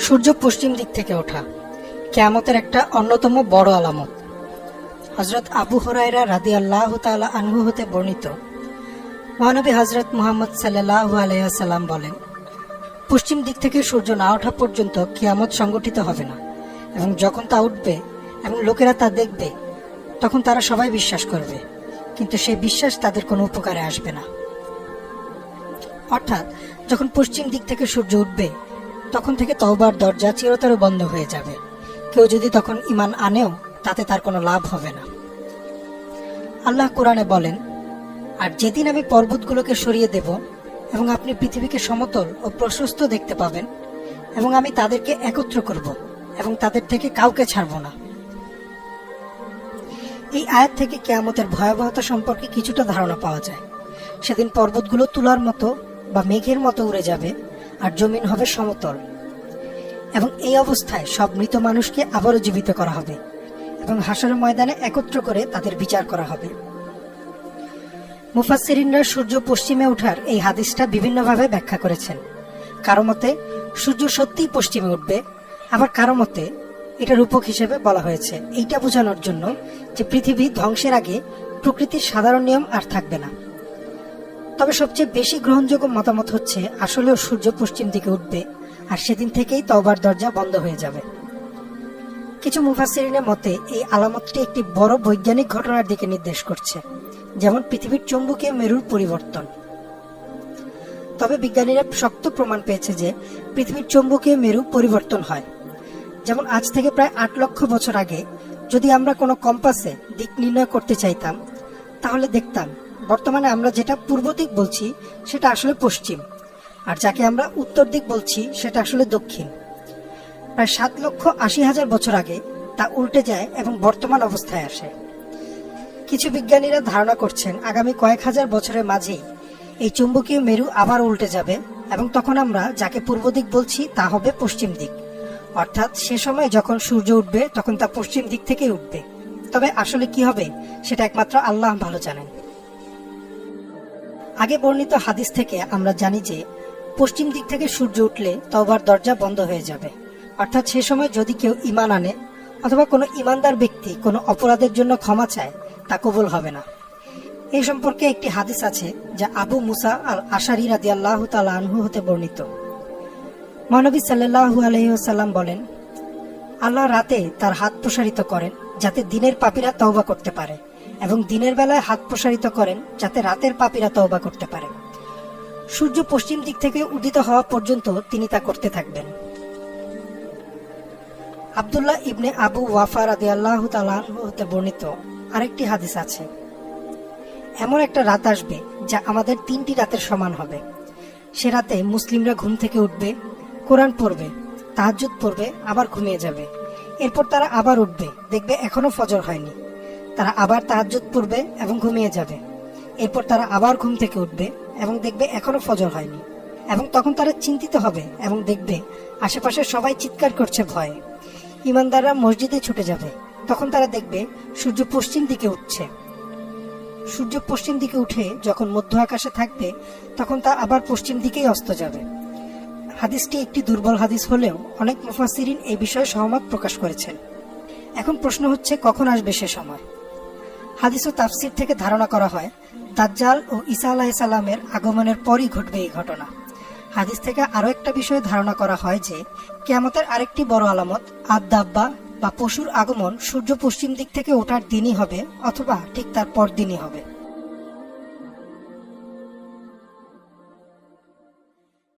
সূর্য পশ্চিম দিক থেকে ওঠা। কেয়ামতের একটা অন্যতম বড় আলামত। হজরত আবু হরাইরা রাদি আল্লাহ তালা আনহু হতে বর্ণিত। মহানবী হজরত মুহাম্মদ সাল্লাহ আলাইসাল্লাম বলেন, পশ্চিম দিক থেকে সূর্য না ওঠা পর্যন্ত কিয়ামত সংগঠিত হবে না। এবং যখন তা উঠবে এবং লোকেরা তা দেখবে, তখন তারা সবাই বিশ্বাস করবে। কিন্তু সেই বিশ্বাস তাদের কোনো উপকারে আসবে না। অর্থাৎ, যখন পশ্চিম দিক থেকে সূর্য উঠবে তখন থেকে তওবার দরজা চিরতরে বন্ধ হয়ে যাবে। কেউ যদি তখন ইমান আনেও, তাতে তার কোনো লাভ হবে না। আল্লাহ কোরআনে বলেন, আর যেদিন আমি পর্বতগুলোকে সরিয়ে দেব এবং আপনি পৃথিবীকে সমতল ও প্রশস্ত দেখতে পাবেন এবং আমি তাদেরকে একত্র করব এবং তাদের থেকে কাউকে ছাড়ব না। এই আয়াত থেকে কেয়ামতের ভয়াবহতা সম্পর্কে কিছুটা ধারণা পাওয়া যায়। সেদিন পর্বতগুলো তুলার মতো বা মেঘের মতো উড়ে যাবে আর জমিন হবে সমতল। এবং এই অবস্থায় সব মৃত মানুষকে আবারও জীবিত করা হবে এবং হাসরের ময়দানে একত্র করে তাদের বিচার করা হবে। মুফাসসিরিনরা সূর্য পশ্চিমে ওঠার এই হাদিসটা বিভিন্নভাবে ব্যাখ্যা করেছেন। কারও মতে সূর্য সত্যিই পশ্চিমে উঠবে, আবার কারও মতে এটা রূপক হিসেবে বলা হয়েছে। এইটা বোঝানোর জন্য যে পৃথিবী ধ্বংসের আগে প্রকৃতির সাধারণ নিয়ম আর থাকবে না। তবে সবচেয়ে বেশি গ্রহণযোগ্য মতামত হচ্ছে, আসলেও সূর্য পশ্চিম দিকে উঠবে, আর সেদিন থেকেই তওবার দরজা বন্ধ হয়ে যাবে। কিছু মুফাসিরিনের মতে, এই আলামতটি একটি বড় বৈজ্ঞানিক ঘটনার দিকে নির্দেশ করছে, যেমন পৃথিবীর চৌম্বকীয় মেরুর পরিবর্তন। তবে বিজ্ঞানীরা শক্ত প্রমাণ পেয়েছে যে, পৃথিবীর চৌম্বকীয় মেরু পরিবর্তন হয়। যেমন আজ থেকে প্রায় আট লক্ষ বছর আগে, যদি আমরা কোনো কম্পাসে দিক নির্ণয় করতে চাইতাম, তাহলে দেখতাম বর্তমানে আমরা যেটা পূর্ব দিক বলছি, সেটা আসলে পশ্চিম। আর যাকে আমরা উত্তর দিক বলছি, সেটা আসলে দক্ষিণ। প্রায় সাত লক্ষ আশি হাজার বছর আগে তা উল্টে যায় এবং বর্তমান অবস্থায় আসে। কিছু বিজ্ঞানীরা ধারণা করছেন, আগামী কয়েক হাজার বছরের মাঝেই এই চুম্বকীয় মেরু আবার উল্টে যাবে এবং তখন আমরা যাকে পূর্ব দিক বলছি, তা হবে পশ্চিম দিক। অর্থাৎ সে সময় যখন সূর্য উঠবে, তখন তা পশ্চিম দিক থেকে উঠবে। তবে আসলে কি হবে, সেটা একমাত্র আল্লাহ ভালো জানেন। আগে বর্ণিত হাদিস থেকে আমরা জানি যে, পশ্চিম দিক থেকে সূর্য উঠলে তওবার দরজা বন্ধ হয়ে যাবে। অর্থাৎ সে সময় যদি কেউ ইমান আনে, অথবা কোনো ইমানদার ব্যক্তি কোনো অপরাধের জন্য ক্ষমা চায়, তা কবুল হবে না। এই সম্পর্কে একটি হাদিস আছে, যা আবু মুসা আল আশারি রাদি আল্লাহ আনহু হতে বর্ণিত। মহানবী সাল্লাহু আলহিহাল্লাম বলেন, আল্লাহ রাতে তার হাত প্রসারিত করেন, যাতে দিনের পাপীরা তওবা করতে পারে। এবং দিনের বেলায় হাত প্রসারিত করেন যাতে রাতের পাপীরা তওবা করতে পারে। সূর্য পশ্চিম দিক থেকে উদিত হওয়া পর্যন্ত তিনি তা করতে থাকবেন। আবদুল্লাহ ইবনে আবু ওয়াফা রাদি আল্লাহ হতে বর্ণিত আরেকটি হাদিস আছে। এমন একটা রাত আসবে যা আমাদের তিনটি রাতের সমান হবে। সে রাতে মুসলিমরা ঘুম থেকে উঠবে, কোরআন পড়বে তাহাজুদ পড়বে, আবার ঘুমিয়ে যাবে। এরপর তারা আবার উঠবে, দেখবে এখনও ফজর হয়নি। তারা আবার তাহাজুদ পড়বে এবং ঘুমিয়ে যাবে। এরপর তারা আবার ঘুম থেকে উঠবে এবং দেখবে এখনও ফজর হয়নি। এবং তখন তারা চিন্তিত হবে এবং দেখবে আশেপাশে সবাই চিৎকার করছে ভয়ে। ইমানদাররা মসজিদে ছুটে যাবে। তখন তারা দেখবে সূর্য পশ্চিম দিকে উঠছে। সূর্য পশ্চিম দিকে উঠে যখন মধ্য আকাশে থাকবে, তখন তা আবার পশ্চিম দিকেই অস্ত যাবে। হাদিসটি একটি দুর্বল হাদিস হলেও অনেক মুফাসিরিন এই বিষয়ে সহমত প্রকাশ করেছেন। এখন প্রশ্ন হচ্ছে, কখন আসবে সে সময়? হাদিস ও তাফসির থেকে ধারণা করা হয়, দাজ্জাল ও ঈসা সালামের আগমনের পরই ঘটবে এই ঘটনা। হাদিস থেকে আরও একটা বিষয়ে ধারণা করা হয় যে, কেয়ামতের আরেকটি বড় আলামত আদাব্বা বা পশুর আগমন সূর্য পশ্চিম দিক থেকে ওঠার দিনই হবে অথবা ঠিক তার পর দিনই হবে।